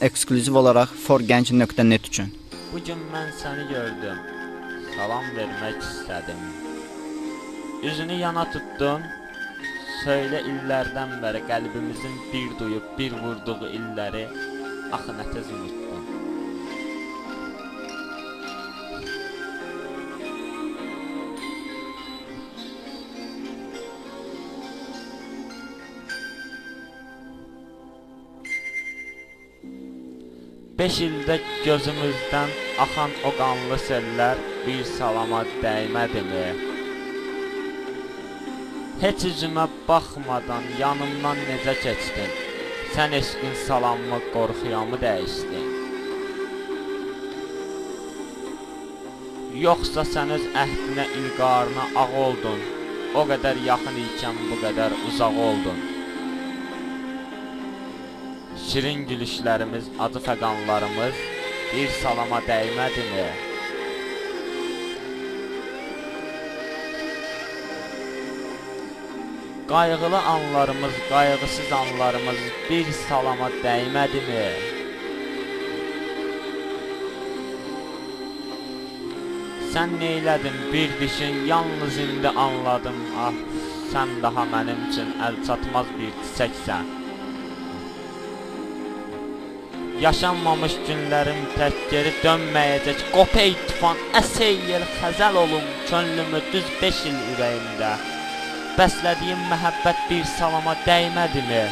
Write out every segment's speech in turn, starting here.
ekskluziv olaraq forgenç.net üçün. Bugün mən səni gördüm. Salam vermək istədim. Üzünü yana tutdun. Söylə illərdən bəri qəlbimizin bir duyub bir vurduğu illəri axı nə tez unutdun. Beş ildə gözümüzdən axan o qanlı sellər bir salama dəymədimi? Heç üzümə baxmadan yanımdan necə keçdin? Sən eşqin salamımı qorxuyamı dəyişdin? Yoxsa sən öz əhdinə ilqarına ağ oldun? O qədər yaxın ikən bu qədər uzaq oldun. Şirin gülüşlərimiz, acı fəqanlarımız bir salama dəymədimi? Qayğılı anlarımız, qayğısız anlarımız bir salama dəymədimi? Sən neylədin bir düşün, yalnız indi anladım, ah, sən daha mənim üçün əl çatmaz bir çiçəksən. Yaşanmamış günlərim tək geri dönməyəcək Qop ey tufan, əsey yel xəzəl olum Könlümü düz 5 il ürəyimdə Bəslədiyim məhəbbət bir salama dəymədimi?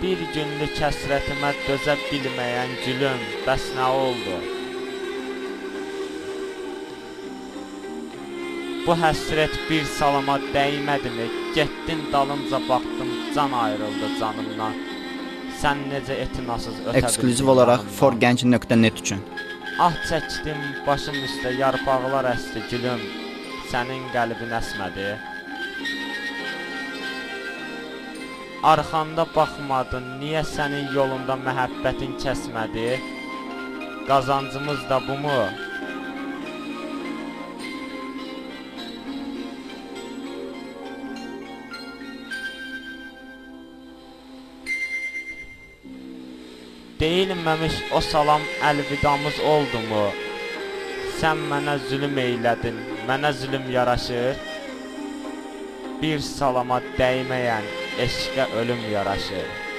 Bir günlük həsrətimə dözə bilməyən gülüm Bəs nə oldu? Bu həsrət bir salama dəymədimi? Getdin dalınca baxdım, can ayrıldı canımdan. Sən necə etinasız ötə bildin olaraq yanımdan? forgenç.net üçün. Ah çəkdim, başım üstə yarpaqlar əsdi gülüm. Sənin qəlbin əsmədi. Arxanda baxmadın, niyə sənin yolunda məhəbbətin kəsmədi? Qazancımız da bumu? Deyilməmiş o salam əlvidamız oldumu? Sən mənə zülm eylədin, mənə zülm yaraşır. Bir salama dəyməyən eşqə ölüm yaraşır.